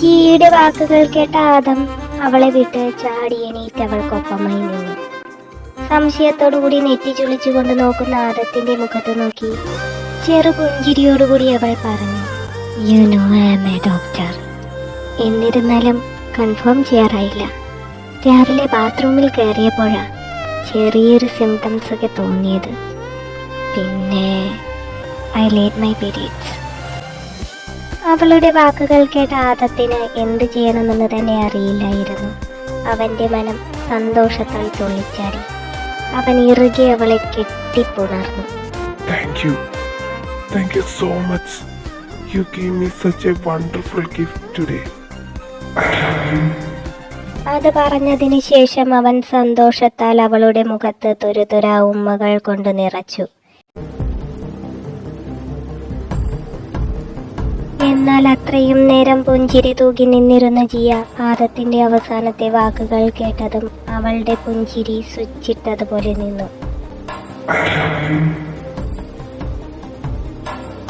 ജിയുടെ വാക്കുകൾ കേട്ട ആദം അവളെ വിട്ട് ചാടി എണീറ്റ് അവൾക്കൊപ്പമായി നിന്നു. സംശയത്തോടുകൂടി നെറ്റി ചുളിച്ചുകൊണ്ട് നോക്കുന്ന ആദത്തിന്റെ മുഖത്ത് നോക്കി ചെറു പുഞ്ചിരിയോടുകൂടി അവൾ പറഞ്ഞു you know I'm a doctor എന്നിരുന്നാലും കൺഫേം ചെയ്യാറായില്ല. രാവിലെ ബാത്റൂമിൽ കയറിയപ്പോഴാണ് ചെറിയൊരു സിംറ്റംസ് ഒക്കെ തോന്നിയത്. പിന്നെ ഐ ലേറ്റ് മൈ പീരീഡ്സ് അവളുടെ വാക്കുകൾ കേട്ട ആദത്തിന് എന്ത് ചെയ്യണമെന്ന് തന്നെ അറിയില്ലായിരുന്നു. അവന്റെ മനം സന്തോഷത്താൽ തുള്ളിച്ചാടി. അവൻ ഇറുകെ അവളെ കെട്ടിപ്പുണർന്നു. Thank you thank you so much you give me such a wonderful gift today അത് പറഞ്ഞതിന് ശേഷം അവൻ സന്തോഷത്താൽ അവളുടെ മുഖത്ത് തുരുതുരാ ഉമ്മകൾ കൊണ്ട് നിറച്ചു. എന്നാൽ അത്രയും നേരം പുഞ്ചിരി തൂകി നിന്നിരുന്ന ജിയ ആദത്തിന്റെ അവസാനത്തെ വാക്കുകൾ കേട്ടതും അവളുടെ പുഞ്ചിരി സ്വിച്ചിട്ടതുപോലെ നിന്നു.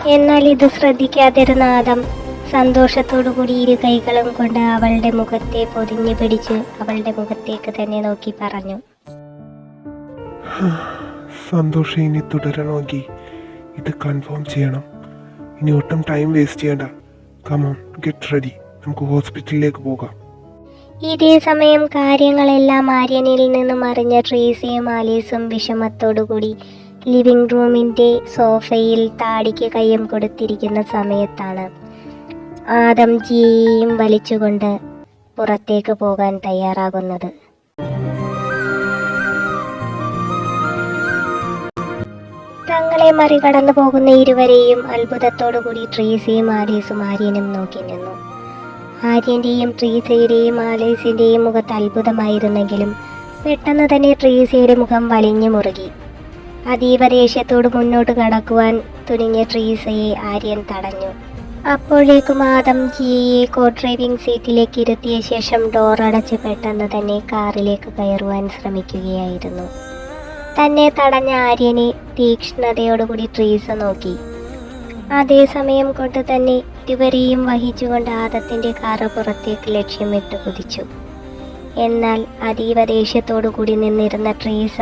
എന്നാൽ ഇത് ശ്രദ്ധിക്കാതിരുന്ന ആദം സന്തോഷത്തോടുകൂടി ഇരു കൈകളും കൊണ്ട് അവളുടെ മുഖത്തെ പൊതിഞ്ഞു പിടിച്ച് അവളുടെ മുഖത്തേക്ക് തന്നെ നോക്കി പറഞ്ഞു. സന്തോഷം ഇനി തുടരണമെങ്കിൽ ഇത് കൺഫേം ചെയ്യണം. ഇനി ഒട്ടും ടൈം വേസ്റ്റ് ചെയ്യണ്ട. കമോൺ ഗെറ്റ് റെഡി നമുക്ക് ഹോസ്പിറ്റലിലേക്ക് പോകാം. ഇതേ സമയം കാര്യങ്ങളെല്ലാം ആര്യനിൽ നിന്നും അറിഞ്ഞ ട്രീസിയും ആലീസും വിഷമത്തോടുകൂടി ലിവിംഗ് റൂമിന്റെ സോഫയിൽ താടിക്ക് കയ്യം കൊടുത്തിരിക്കുന്ന സമയത്താണ് ആദം ജിയെയും വലിച്ചുകൊണ്ട് പുറത്തേക്ക് പോകാൻ തയ്യാറാകുന്നത്. തങ്ങളെ മറികടന്നു പോകുന്ന ഇരുവരെയും അത്ഭുതത്തോടുകൂടി ട്രീസിയും ആലീസും ആര്യനും നോക്കി നിന്നു. ആര്യന്റെയും ട്രീസയുടെയും ആലേസിന്റെയും മുഖത്ത് അത്ഭുതമായിരുന്നെങ്കിലും പെട്ടെന്ന് തന്നെ ട്രീസയുടെ മുഖം വലിഞ്ഞു മുറുകി. അതീവ ദേഷ്യത്തോട് മുന്നോട്ട് കടക്കുവാൻ തുനിഞ്ഞ ട്രീസയെ ആര്യൻ തടഞ്ഞു. അപ്പോഴേക്കും ആദം ജിയെ കോ ഡ്രൈവിംഗ് സീറ്റിലേക്ക് ഇരുത്തിയ ശേഷം ഡോർ അടച്ച് പെട്ടെന്ന് തന്നെ കാറിലേക്ക് കയറുവാൻ ശ്രമിക്കുകയായിരുന്നു. തന്നെ തടഞ്ഞ ആര്യനെ തീക്ഷ്ണതയോടുകൂടി ട്രീസ നോക്കി. അതേസമയം കൊണ്ട് തന്നെ ഇരുവരെയും വഹിച്ചുകൊണ്ട് ആദത്തിന്റെ കാറ് പുറത്തേക്ക് ലക്ഷ്യമിട്ട് കുതിച്ചു. എന്നാൽ അതീവ ദേഷ്യത്തോടു കൂടി നിന്നിരുന്ന ട്രീസ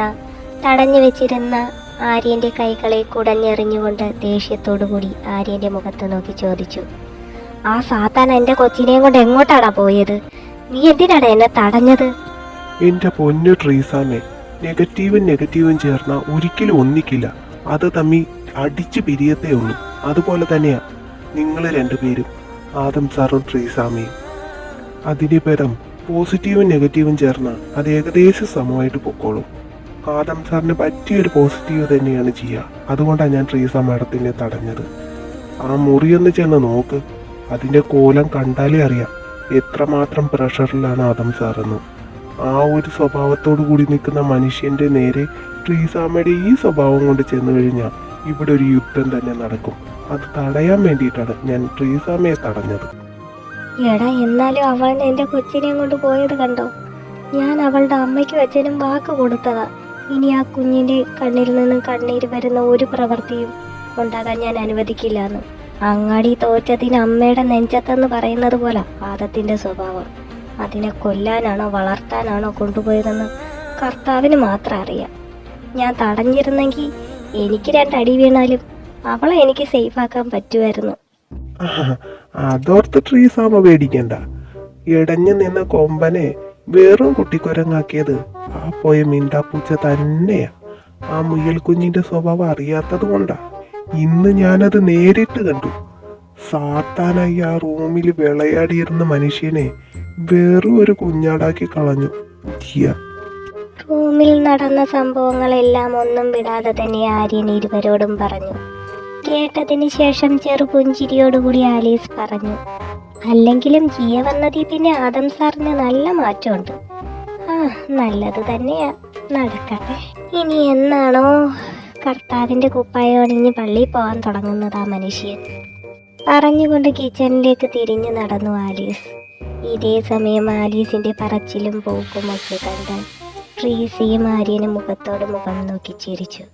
തടഞ്ഞു വെച്ചിരുന്ന ആര്യന്റെ കൈകളെ കുടഞ്ഞെറിഞ്ഞുകൊണ്ട് ദേഷ്യത്തോടു കൂടി ആര്യന്റെ മുഖത്ത് നോക്കി ചോദിച്ചു ആ സാത്താൻ എന്റെ കൊച്ചിനെയും കൊണ്ട് എങ്ങോട്ടാടാ പോയത്? നീ എന്തിനാടാ എന്നെ തടഞ്ഞത്? എന്റെ പൊന്നു ട്രീസാമേ നെഗറ്റീവും നെഗറ്റീവും ചേർന്ന ഒരിക്കലും ഒന്നിക്കില്ല. അത് തമ്മിൽ അടിച്ച് പിരിയത്തേ ഉള്ളൂ. അതുപോലെ തന്നെയാ നിങ്ങൾ രണ്ടുപേരും ആദം സാറും ശ്രീസ്വാമിയും അതിന് പരം പോസിറ്റീവും നെഗറ്റീവും ചേർന്ന അത് ഏകദേശം സമമായിട്ട് പൊക്കോളും. ആദം സാറിന് പറ്റിയൊരു പോസിറ്റീവ് തന്നെയാണ് ചെയ്യുക അതുകൊണ്ടാണ് ഞാൻ ട്രീസ മാഡത്തിനെ തടഞ്ഞത്. ആ മുറിയൊന്ന് ചെന്ന് നോക്ക്. അതിന്റെ കോലം കണ്ടാലേ അറിയാം. എത്രമാത്രം പ്രഷറിലാണ് ആദം സാറെന്ന്. ആ ഒരു സ്വഭാവത്തോടു കൂടി നിൽക്കുന്ന മനുഷ്യന്റെ നേരെ ട്രീസാമയുടെ ഈ സ്വഭാവം കൊണ്ട് ചെന്നു കഴിഞ്ഞാൽ ഇവിടെ ഒരു യുദ്ധം തന്നെ നടക്കും. അത് തടയാൻ വേണ്ടിയിട്ടാണ് ഞാൻ ട്രീസാമയെ തടഞ്ഞത്. എടാ എന്നാലും അവൻ എന്റെ കൊച്ചിനെയും കൊണ്ട് പോയത് കണ്ടോ? ഞാൻ അവളുടെ അമ്മയ്ക്ക് അച്ഛനും വാക്ക് കൊടുത്തതാ. ഇനി ആ കുഞ്ഞിന്റെ കണ്ണിൽ നിന്ന് കണ്ണീർ വരുന്ന ഒരു പ്രവൃത്തിയും ഉണ്ടാകാൻ ഞാൻ അനുവദിക്കില്ല എന്ന്. അങ്ങാടി തോറ്റതിന് അമ്മയുടെ നെഞ്ചത്തെന്ന് പറയുന്നത് പോലെ പാദത്തിന്റെ സ്വഭാവം. അതിനെ കൊല്ലാനാണോ വളർത്താനാണോ കൊണ്ടുപോയതെന്ന് കർത്താവിന് മാത്രം അറിയാം. ഞാൻ തടഞ്ഞിരുന്നെങ്കിൽ എനിക്ക് രണ്ടടി വീണാലും അവളെ എനിക്ക് സേഫ് ആക്കാൻ പറ്റുമായിരുന്നു. അതോർത്ത് ട്രീസാമ പേടിക്കണ്ട. ഇടഞ്ഞു നിന്ന കൊമ്പനെ വെറും കുട്ടിക്കൊരങ്ങാക്കിയത് ആ പോയ മിണ്ടാപ്പൂച്ച തന്നെയാ. ആ മുയൽ കുഞ്ഞിന്റെ സ്വഭാവം അറിയാത്തത് കൊണ്ടാ. ഇന്ന് ഞാനത് നേരിട്ട് കണ്ടു. സാത്താനായി ആ റൂമിൽ വിളയാടിയിരുന്ന മനുഷ്യനെ വെറും ഒരു കുഞ്ഞാടാക്കി കളഞ്ഞു. റൂമിൽ നടന്ന സംഭവങ്ങളെല്ലാം ഒന്നും വിടാതെ തന്നെ ആര്യൻ ഇരുവരോടും പറഞ്ഞു. കേട്ടതിന് ശേഷം ചെറുപുഞ്ചിരിയോടുകൂടി ആലീസ് പറഞ്ഞു അല്ലെങ്കിലും ജിയ വന്നതിൽ പിന്നെ ആദം സാറിന് നല്ല മാറ്റമുണ്ട്. ആ നല്ലത് തന്നെയാ. നടക്കട്ടെ. ഇനി എന്നാണോ? കർത്താവിന്റെ കുപ്പായം അണിഞ്ഞ് പള്ളിയിൽ പോകാൻ തുടങ്ങുന്നത് ആ മനുഷ്യൻ. പറഞ്ഞുകൊണ്ട് കിച്ചണിലേക്ക് തിരിഞ്ഞു നടന്നു ആലീസ്. ഇതേ സമയം ആലീസിന്റെ പറച്ചിലും പോക്കുമൊക്കെ കണ്ട് ട്രീസിയും ആര്യനും മുഖത്തോട് മുഖം നോക്കി ചിരിച്ചു.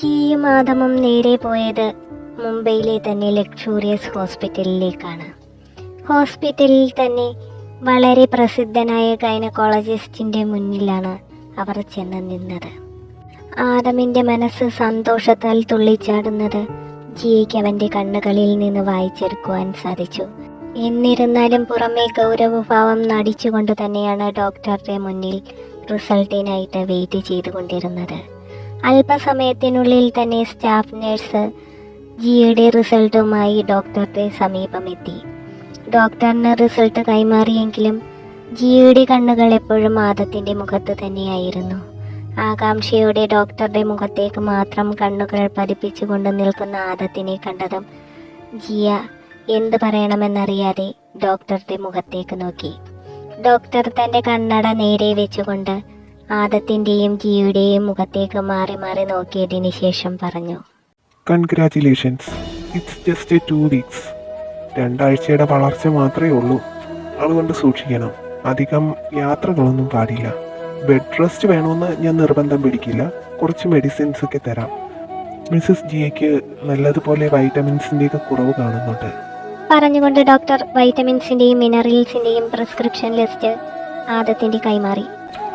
ജിയും ആദമും നേരെ പോയത് മുംബൈയിലെ തന്നെ ലക്ഷൂറിയസ് ഹോസ്പിറ്റലിലേക്കാണ്. ഹോസ്പിറ്റലിൽ തന്നെ വളരെ പ്രസിദ്ധനായ ഗൈനക്കോളജിസ്റ്റിന്റെ മുന്നിലാണ് അവർ ചെന്ന് നിന്നത്. ആദമിന്റെ മനസ്സ് സന്തോഷത്താൽ തുള്ളിച്ചാടുന്നത് ജിയയ്ക്ക് അവന്റെ കണ്ണുകളിൽ നിന്ന് വായിച്ചെടുക്കുവാൻ സാധിച്ചു. എന്നിരുന്നാലും പുറമേ ഗൗരവഭാവം നടിച്ചുകൊണ്ട് തന്നെയാണ് ഡോക്ടറുടെ മുന്നിൽ റിസൾട്ടിനായിട്ട് വെയിറ്റ് ചെയ്തുകൊണ്ടിരുന്നത്. അല്പസമയത്തിനുള്ളിൽ തന്നെ സ്റ്റാഫ് നഴ്സ് ജിയുടെ റിസൾട്ടുമായി ഡോക്ടറുടെ സമീപമെത്തി. ഡോക്ടറിന് റിസൾട്ട് കൈമാറിയെങ്കിലും ജിയുടെ കണ്ണുകൾ എപ്പോഴും ആദത്തിന്റെ മുഖത്ത് തന്നെയായിരുന്നു. ആകാംക്ഷയോടെ ഡോക്ടറുടെ മുഖത്തേക്ക് മാത്രം കണ്ണുകൾ പതിപ്പിച്ചുകൊണ്ട് നിൽക്കുന്ന ആദത്തിനെ കണ്ടതും ജിയ എന്ത് പറയണമെന്നറിയാതെ ഡോക്ടറുടെ മുഖത്തേക്ക് നോക്കി. ഡോക്ടർ തന്റെ കണ്ണട നേരെ വെച്ചുകൊണ്ട് ആദത്തിന്റെയും ജിയുടെയും മുഖത്തേക്ക് മാറി മാറി നോക്കിയതിന് ശേഷം പറഞ്ഞു. Congratulations it's just two weeks രണ്ടാഴ്ചയുടെ വളർച്ച മാത്രമേ ഉള്ളൂ. അതുകൊണ്ട് സൂക്ഷിക്കണം. അധികം യാത്രകളൊന്നും പാടില്ല. ബെഡ് റെസ്റ്റ് വേണമെന്ന് ഞാൻ നിർബന്ധം പിടിക്കില്ല. കുറച്ച് മെഡിസിൻസ് ഒക്കെ തരാം. മിസ്സസ് ജിയയ്ക്ക് നല്ലതുപോലെ വൈറ്റമിൻസിന്റെയൊക്കെ കുറവ് കാണുന്നുണ്ട്. പറഞ്ഞുകൊണ്ട് ഡോക്ടർ വൈറ്റമിൻസിന്റെയും മിനറൽസിന്റെയും പ്രിസ്ക്രിപ്ഷൻ ലിസ്റ്റ് ആദത്തിന്റെ കൈമാറി.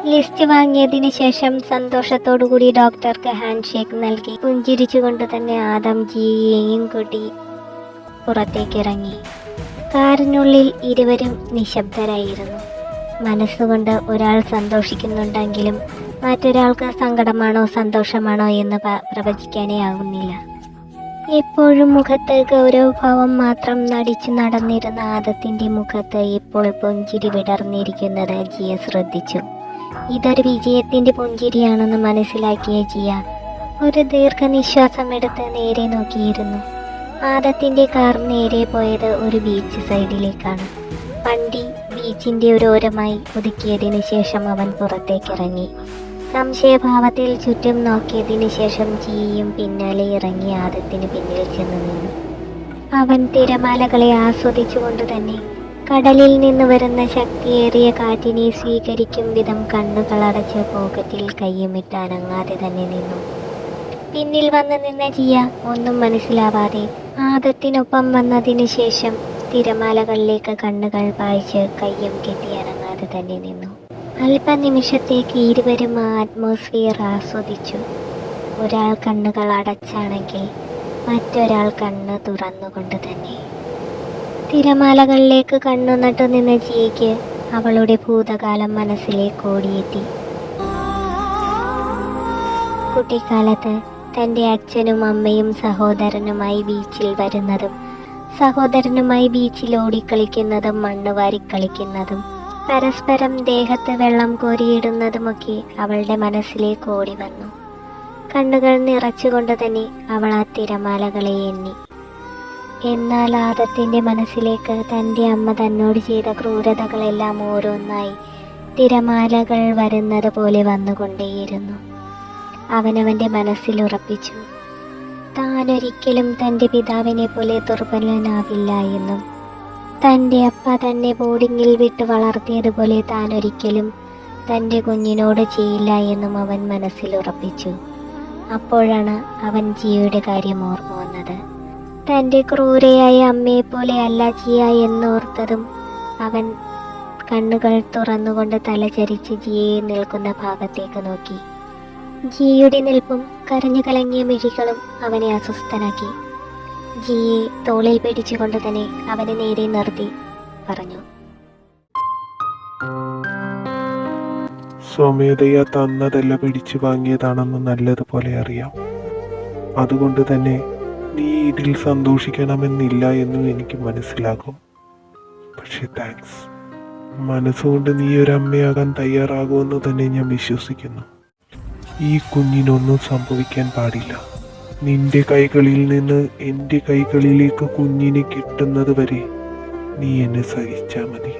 ലിസ്റ്റ് വാങ്ങിയതിന് ശേഷം സന്തോഷത്തോടുകൂടി ഡോക്ടർക്ക് ഹാൻഡ് ഷേക്ക് നൽകി. പുഞ്ചിരിച്ചുകൊണ്ട് തന്നെ ആദം ജിയെയും കൂട്ടി പുറത്തേക്ക് ഇറങ്ങി കാറിനുള്ളിൽ ഇരുവരും നിശബ്ദരായിരുന്നു. മനസ്സുകൊണ്ട് ഒരാൾ സന്തോഷിക്കുന്നുണ്ടെങ്കിലും മറ്റൊരാൾക്ക് സങ്കടമാണോ സന്തോഷമാണോ എന്ന് പ്രവചിക്കാനേ ആകുന്നില്ല എപ്പോഴും മുഖത്ത് ഗൗരവഭാവം മാത്രം നടിച്ചു നടന്നിരുന്ന ആദത്തിന്റെ മുഖത്ത് ഇപ്പോൾ പുഞ്ചിരി വിടർന്നിരിക്കുന്നത് ജിയ ശ്രദ്ധിച്ചു. ഇതൊരു വിജയത്തിന്റെ പുഞ്ചിരിയാണെന്ന് മനസ്സിലാക്കിയ ജിയ ഒരു ദീർഘനിശ്വാസം എടുത്ത് നേരെ നോക്കിയിരുന്നു. ആദത്തിന്റെ കാർ നേരെ പോയത് ഒരു ബീച്ച് സൈഡിലേക്കാണ്. വണ്ടി ബീച്ചിന്റെ ഒരു ഓരമായി ഒതുക്കിയതിനു ശേഷം അവൻ പുറത്തേക്കിറങ്ങി. സംശയഭാവത്തിൽ ചുറ്റും നോക്കിയതിനു ശേഷം ജിയും പിന്നാലെ ഇറങ്ങി ആദത്തിന് പിന്നിൽ ചെന്ന് നിന്നു. അവൻ തിരമാലകളെ ആസ്വദിച്ചുകൊണ്ട് തന്നെ കടലിൽ നിന്ന് വരുന്ന ശക്തിയേറിയ കാറ്റിനെ സ്വീകരിക്കും വിധം കണ്ണുകൾ കണ്ണുകളടച്ച് പോക്കറ്റിൽ കയ്യുമിട്ട് അനങ്ങാതെ തന്നെ നിന്നു. പിന്നിൽ വന്ന് നിന്ന ജിയ ഒന്നും മനസ്സിലാവാതെ ആദത്തിനൊപ്പം വന്നതിനു ശേഷം തിരമാലകളിലേക്ക് കണ്ണുകൾ പായിച്ച് കയ്യും കെട്ടി അനങ്ങാതെ തന്നെ നിന്നു. അല്പനിമിഷത്തേക്ക് ഇരുവരും ആ അറ്റ്മോസ്ഫിയർ ആസ്വദിച്ചു. ഒരാൾ കണ്ണുകൾ അടച്ചാണെങ്കിൽ മറ്റൊരാൾ കണ്ണ് തുറന്നുകൊണ്ട് തന്നെ. തിരമാലകളിലേക്ക് കണ്ണു നട്ടു നിന്ന ജിയയ്ക്ക് അവളുടെ ഭൂതകാലം മനസ്സിലേക്ക് ഓടിയെത്തി. കുട്ടിക്കാലത്ത് തന്റെ അച്ഛനും അമ്മയും സഹോദരനുമായി ബീച്ചിൽ വരുന്നതും സഹോദരനുമായി ബീച്ചിൽ ഓടിക്കളിക്കുന്നതും മണ്ണ് വാരിക്കളിക്കുന്നതും പരസ്പരം ദേഹത്ത് വെള്ളം കോരിയിടുന്നതുമൊക്കെ അവളുടെ മനസ്സിലേക്ക് ഓടി വന്നു. കണ്ണുകൾ നിറച്ചുകൊണ്ട് തന്നെ അവൾ ആ തിരമാലകളെ എണ്ണി. എന്നാൽ ആദത്തിന്റെ മനസ്സിലേക്ക് തന്റെ അമ്മ തന്നോട് ചെയ്ത ക്രൂരതകളെല്ലാം ഓരോന്നായി തിരമാലകൾ വരുന്നത് പോലെ വന്നുകൊണ്ടേയിരുന്നു. അവനവന്റെ മനസ്സിൽ ഉറപ്പിച്ചു. താനൊരിക്കലും തന്റെ പിതാവിനെ പോലെ ദുർബലനാവില്ല എന്നും തന്റെ അപ്പ തന്നെ ബോർഡിങ്ങിൽ വിട്ട് വളർത്തിയതുപോലെ താൻ ഒരിക്കലും തന്റെ കുഞ്ഞിനോട് ചെയ്യില്ല എന്നും അവൻ മനസ്സിൽ ഉറപ്പിച്ചു. അപ്പോഴാണ് അവൻ ജിയയുടെ കാര്യം ഓർമ്മ വന്നത്. തന്റെ ക്രൂരയായ അമ്മയെപ്പോലെ അല്ല ജിയ എന്നോർത്തതും അവൻ കണ്ണുകൾ തുറന്നുകൊണ്ട് തലചരിച്ച് ജിയെ നിൽക്കുന്ന ഭാഗത്തേക്ക് നോക്കി. ജിയയുടെ നിൽപ്പും കരഞ്ഞു കലങ്ങിയ മിഴികളും അവനെ അസ്വസ്ഥനാക്കി. ജിയെ തോളിൽ പിടിച്ചുകൊണ്ട് തന്നെ അവനെ നേരെ നിർത്തി പറഞ്ഞു. സ്വമേധയാ തന്നതല്ല പിടിച്ചു വാങ്ങിയതാണെന്ന് നല്ലതുപോലെ അറിയാം. അതുകൊണ്ട് തന്നെ നീ ഇതിൽ സന്തോഷിക്കണമെന്നില്ല എന്നും എനിക്ക് മനസ്സിലാകും. പക്ഷെ താങ്ക്സ്. മനസ്സുകൊണ്ട് നീ ഒരു അമ്മയാകാൻ തയ്യാറാകുമെന്ന് തന്നെ ഞാൻ വിശ്വസിക്കുന്നു. ഈ കുഞ്ഞിനൊന്നും സംഭവിക്കാൻ പാടില്ല. നിന്റെ കൈകളിൽ നിന്ന് എന്റെ കൈകളിലേക്ക് കുഞ്ഞിനെ കിട്ടുന്നത് വരെ നീ എന്നെ സഹിച്ചാൽ മതി.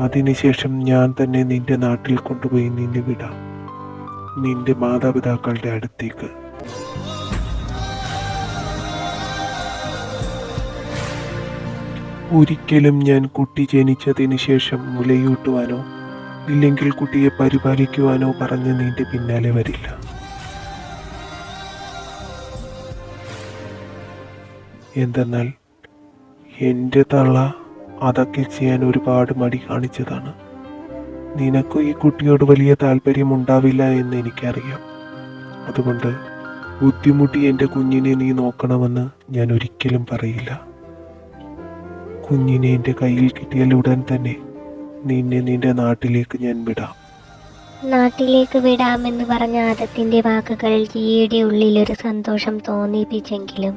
അതിനുശേഷം ഞാൻ തന്നെ നിന്റെ നാട്ടിൽ കൊണ്ടുപോയി നിന്നെ വിടാം. നിന്റെ മാതാപിതാക്കളുടെ അടുത്തേക്ക്. ഒരിക്കലും ഞാൻ കുട്ടി ജനിച്ചതിന് ശേഷം മുലയൂട്ടുവാനോ ഇല്ലെങ്കിൽ കുട്ടിയെ പരിപാലിക്കുവാനോ പറഞ്ഞ് നിന്റെ പിന്നാലെ വരില്ല. എന്തെന്നാൽ എന്റെ തള്ള അതൊക്കെ ചെയ്യാൻ ഒരുപാട് മടി കാണിച്ചതാണ്. നിനക്കും ഈ കുട്ടിയോട് വലിയ താല്പര്യം ഉണ്ടാവില്ല എന്ന് എനിക്കറിയാം. അതുകൊണ്ട് ബുദ്ധിമുട്ടി എന്റെ കുഞ്ഞിനെ നീ നോക്കണമെന്ന് ഞാൻ ഒരിക്കലും പറയില്ല. കുഞ്ഞിനെ എന്റെ കയ്യിൽ കിട്ടിയാൽ ഉടൻ തന്നെ നിന്നെ നിന്റെ നാട്ടിലേക്ക് ഞാൻ വിടാം. നാട്ടിലേക്ക് വിടാമെന്ന് പറഞ്ഞ ആദത്തിന്റെ വാക്കുകൾ ജിയുടെ ഉള്ളിലൊരു സന്തോഷം തോന്നിപ്പിച്ചെങ്കിലും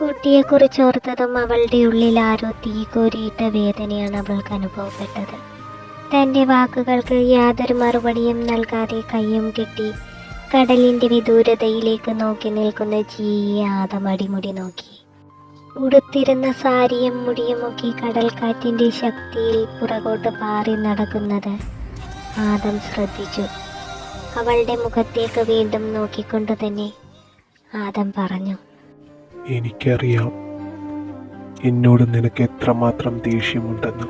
കുട്ടിയെക്കുറിച്ച് ഓർത്തതും അവളുടെ ഉള്ളിൽ ആരോ തീ കോരിയിട്ട വേദനയാണ് അവൾക്ക് അനുഭവപ്പെട്ടത്. തന്റെ വാക്കുകൾക്ക് യാതൊരു മറുപടിയും നൽകാതെ കയ്യും കെട്ടി കടലിന്റെ വിദൂരതയിലേക്ക് നോക്കി നിൽക്കുന്ന ജിയെ ആദം അടിമുടി നോക്കി. ഉടുത്തിരുന്ന സാരിയും മുടിയുമൊക്കെ കടൽക്കാറ്റിന്റെ ശക്തിയിൽ പുറകോട്ട് പാറി നടക്കുന്നത് ആദം ശ്രദ്ധിച്ചു. അവളുടെ മുഖത്തേക്ക് വീണ്ടും നോക്കിക്കൊണ്ട് തന്നെ ആദം പറഞ്ഞു എനിക്കറിയാം എന്നോട് നിനക്ക് എത്രമാത്രം ദേഷ്യമുണ്ടെന്ന്.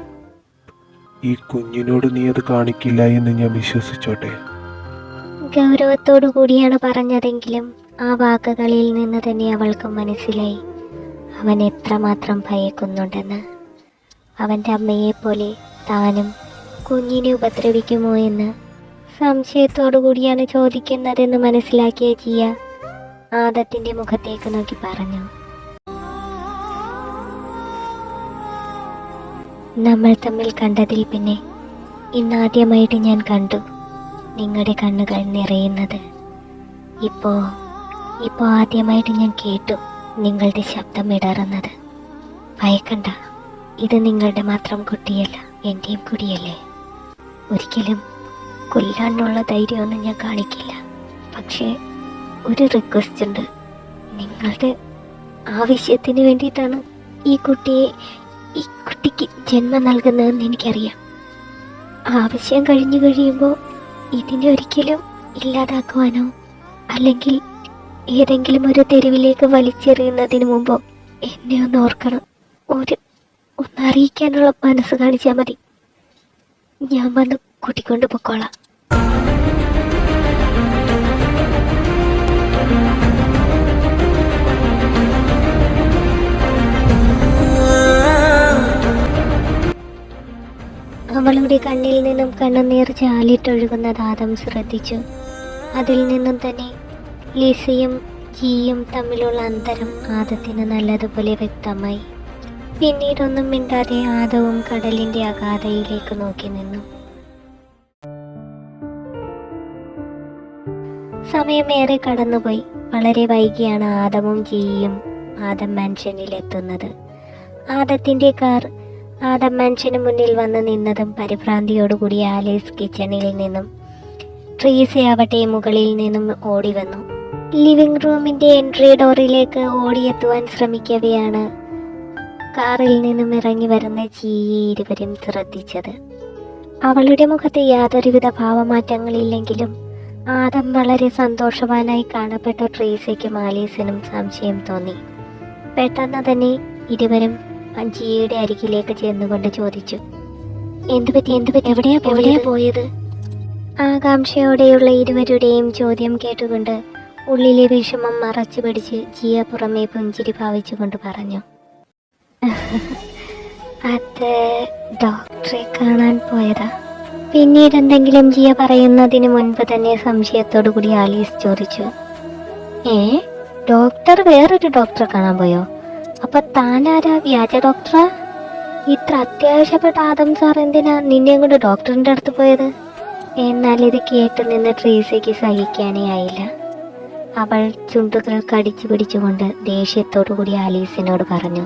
ഈ കുഞ്ഞിനോട് നീ അത് കാണിക്കില്ല എന്ന് ഞാൻ വിശ്വസിച്ചോട്ടെ? ഗൗരവത്തോടു കൂടിയാണ് പറഞ്ഞതെങ്കിലും ആ വാക്കുകളിൽ നിന്ന് തന്നെ അവൾക്ക് മനസ്സിലായി. അവൻ എത്രമാത്രം ഭയക്കുന്നുണ്ടെന്ന് അവന്റെ അമ്മയെപ്പോലെ താനും കുഞ്ഞിനെ ഉപദ്രവിക്കുമോ എന്ന് സംശയത്തോടു കൂടിയാണ് ചോദിക്കുന്നതെന്ന് മനസ്സിലാക്കിയ ജിയ ആദത്തിന്റെ മുഖത്തേക്ക് നോക്കി പറഞ്ഞു. നമ്മൾ തമ്മിൽ കണ്ടതിൽ പിന്നെ ഇന്നാദ്യമായിട്ട് ഞാൻ കണ്ടു നിങ്ങളുടെ കണ്ണുകൾ നിറയുന്നത്. ഇപ്പോ ഇപ്പോ ആദ്യമായിട്ട് ഞാൻ കേട്ടു. നിങ്ങളുടെ ശബ്ദം ഇടറുന്നത് ഭയക്കണ്ട. ഇത് നിങ്ങളുടെ മാത്രം കുട്ടിയല്ല എന്റെയും കുടിയല്ലേ? ഒരിക്കലും കൊല്ലാനുള്ള ധൈര്യമൊന്നും ഞാൻ കാണിക്കില്ല. പക്ഷേ ഒരു റിക്വസ്റ്റ് ഉണ്ട്. നിങ്ങളുടെ ആവശ്യത്തിന് വേണ്ടിയിട്ടാണ് ഈ കുട്ടിയെ ഈ കുട്ടിക്ക് ജന്മം നൽകുന്നതെന്ന് എനിക്കറിയാം. ആവശ്യം കഴിഞ്ഞു കഴിയുമ്പോൾ ഇതിനെ ഒരിക്കലും ഇല്ലാതാക്കുവാനോ അല്ലെങ്കിൽ ഏതെങ്കിലും ഒരു തെരുവിലേക്ക് വലിച്ചെറിയുന്നതിന് മുമ്പോ എന്നെ ഒന്ന് ഓർക്കണം. ഒരു ഒന്ന് അറിയിക്കാനുള്ള മനസ്സ് കാണിച്ചാൽ മതി. ഞാൻ വന്ന് കൂട്ടിക്കൊണ്ട് പൊക്കോളാം. അവളുടെ കണ്ണിൽ നിന്നും കണ്ണുനീർ ചാലിട്ടൊഴുകുന്നത് ആദം ശ്രദ്ധിച്ചു. അതിൽ നിന്നും തന്നെ ലിസയും ജിയും തമ്മിലുള്ള അന്തരം ആദത്തിന് നല്ലതുപോലെ വ്യക്തമായി. പിന്നീടൊന്നും മിണ്ടാതെ ആദവും കടലിന്റെ അഗാധയിലേക്ക് നോക്കി നിന്നു. സമയമേറെ കടന്നുപോയി. വളരെ വൈകിയാണ് ആദവും ജിയും ആദം മാൻഷനിൽ എത്തുന്നത് ആദത്തിന്റെ കാർ ആദം മാൻഷന് മുന്നിൽ വന്ന് നിന്നതും പരിഭ്രാന്തിയോടുകൂടി ആലീസ് കിച്ചണിൽ നിന്നും ട്രീസയാവട്ടെ മുകളിൽ നിന്നും ഓടി വന്നു ലിവിംഗ് റൂമിന്റെ എൻട്രി ഡോറിലേക്ക് ഓടിയെത്തുവാൻ ശ്രമിക്കവെയാണ്. കാറിൽ നിന്നും ഇറങ്ങി വരുന്ന ജിയെ ഇരുവരും ശ്രദ്ധിച്ചത് അവളുടെ മുഖത്ത് യാതൊരുവിധ ഭാവമാറ്റങ്ങളില്ലെങ്കിലും ആദം വളരെ സന്തോഷവാനായി കാണപ്പെട്ട ട്രീസയ്ക്കും ആലീസിനും സംശയം തോന്നി. പെട്ടെന്ന് തന്നെ ഇരുവരും ജിയുടെ അരികിലേക്ക് ചെന്നുകൊണ്ട് ചോദിച്ചു എന്തുപറ്റി പറ്റി? എന്തു പറ്റി? എവിടെയാ എവിടെയാ പോയത്? ആകാംക്ഷയോടെയുള്ള ഇരുവരുടെയും ചോദ്യം കേട്ടുകൊണ്ട് ഉള്ളിലെ വിഷമം മറച്ചു പിടിച്ച് ജിയ പുറമേ പുഞ്ചിരി ഭാവിച്ചുകൊണ്ട് പറഞ്ഞു. അത് ഡോക്ടറെ കാണാൻ പോയതാ. പിന്നീട് എന്തെങ്കിലും ജിയ പറയുന്നതിന് മുൻപ് തന്നെ സംശയത്തോടു കൂടി ആലീസ് ചോദിച്ചു. ഏ ഡോക്ടർ വേറൊരു ഡോക്ടറെ കാണാൻ പോയോ? അപ്പൊ താനാരാ വ്യാജ ഡോക്ടറാ? ഇത്ര അത്യാവശ്യപ്പെട്ട ആദം സാർ എന്തിനാ നിന്നെയും കൊണ്ട് ഡോക്ടറിന്റെ അടുത്ത് പോയത്? എന്നാൽ ഇത് കേട്ട് നിന്ന് ട്രീസയ്ക്ക് സഹിക്കാനേ ആയില്ല. അവൾ ചുണ്ടുകൾ കടിച്ചു പിടിച്ചുകൊണ്ട് ദേഷ്യത്തോടു കൂടി ആലീസിനോട് പറഞ്ഞു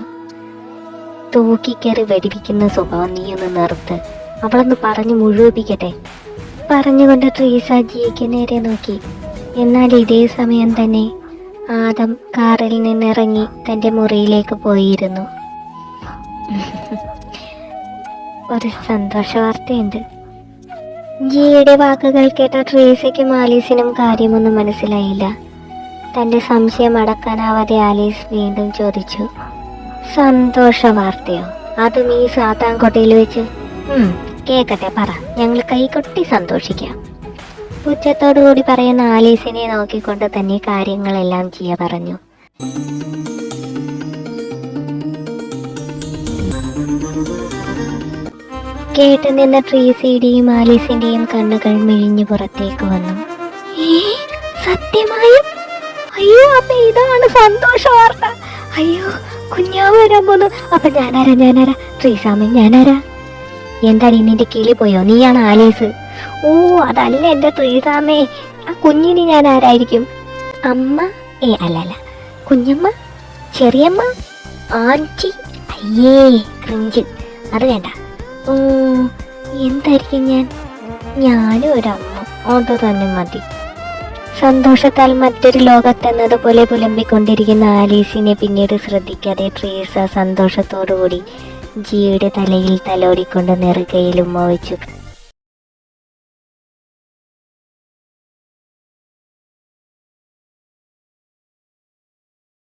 തൂക്കിക്കയറി വെടിപ്പിക്കുന്ന സ്വഭാവം നീയൊന്ന് നിർത്ത്. അവളൊന്ന് പറഞ്ഞു മുഴുവിപ്പിക്കട്ടെ. പറഞ്ഞുകൊണ്ട് ട്രീസ ജിയ്ക്ക് നേരെ നോക്കി. എന്നാൽ ഇതേ സമയം തന്നെ ആദം കാറിൽ നിന്നിറങ്ങി തന്റെ മുറിയിലേക്ക് പോയിരുന്നു. ഒരു സന്തോഷ വാർത്തയുണ്ട് ജിയുടെ വാക്കുകൾ കേട്ട ട്രീസയ്ക്കും ആലീസിനും കാര്യമൊന്നും മനസ്സിലായില്ല. തന്റെ സംശയം അടക്കാനാവാതെ ആലീസ് വീണ്ടും ചോദിച്ചു. സന്തോഷ വാർത്തയോ? അതും ഈ സാത്താൻകോട്ടയിൽ വെച്ച്? കേക്കട്ടെ പറ. ഞങ്ങൾ കൈകൊട്ടി സന്തോഷിക്കാം. ഉച്ചത്തോടുകൂടി പറയുന്ന ആലീസിനെ നോക്കിക്കൊണ്ട് തന്നെ കാര്യങ്ങളെല്ലാം ചെയ്യാ പറഞ്ഞു. കേട്ടു നിന്ന ട്രീസിയുടെയും ആലീസിന്റെയും കണ്ണുകൾ മിഴിഞ്ഞു പുറത്തേക്ക് വന്നു. സത്യമായും? അയ്യോ അപ്പൊ ഇതാണ് സന്തോഷ വാർത്ത. അയ്യോ കുഞ്ഞാവ് വരാൻ പോന്നു. അപ്പൊ ഞാനാരാ ഞാനാരാ? ശ്രീസാമൻ ഞാനാരാ? എന്താടി നിന്റെ കിളി പോയോ? നീയാണ് ആലീസ്. ഓ അതല്ല എന്റെ ശ്രീസാമേ ആ കുഞ്ഞിന് ഞാൻ ആരായിരിക്കും? അമ്മ? ഏ അല്ല അല്ല. കുഞ്ഞമ്മ? ചെറിയമ്മ? ആന്റി? അയ്യേ ക്രിഞ്ച്. അത് വേണ്ട. ഓ എന്തായിരിക്കും ഞാൻ? ഞാനും ഒരമ്മ. അത് തന്നെ മതി. സന്തോഷത്താൽ മറ്റൊരു ലോകത്തെന്നതുപോലെ പുലമ്പിക്കൊണ്ടിരിക്കുന്ന ആലീസിനെ പിന്നീട് ശ്രദ്ധിക്കാതെ ട്രീസ സന്തോഷത്തോടുകൂടി ജിയുടെ തലയിൽ തലോടിക്കൊണ്ട് നെറുകയിൽ ഉമ്മ വെച്ചു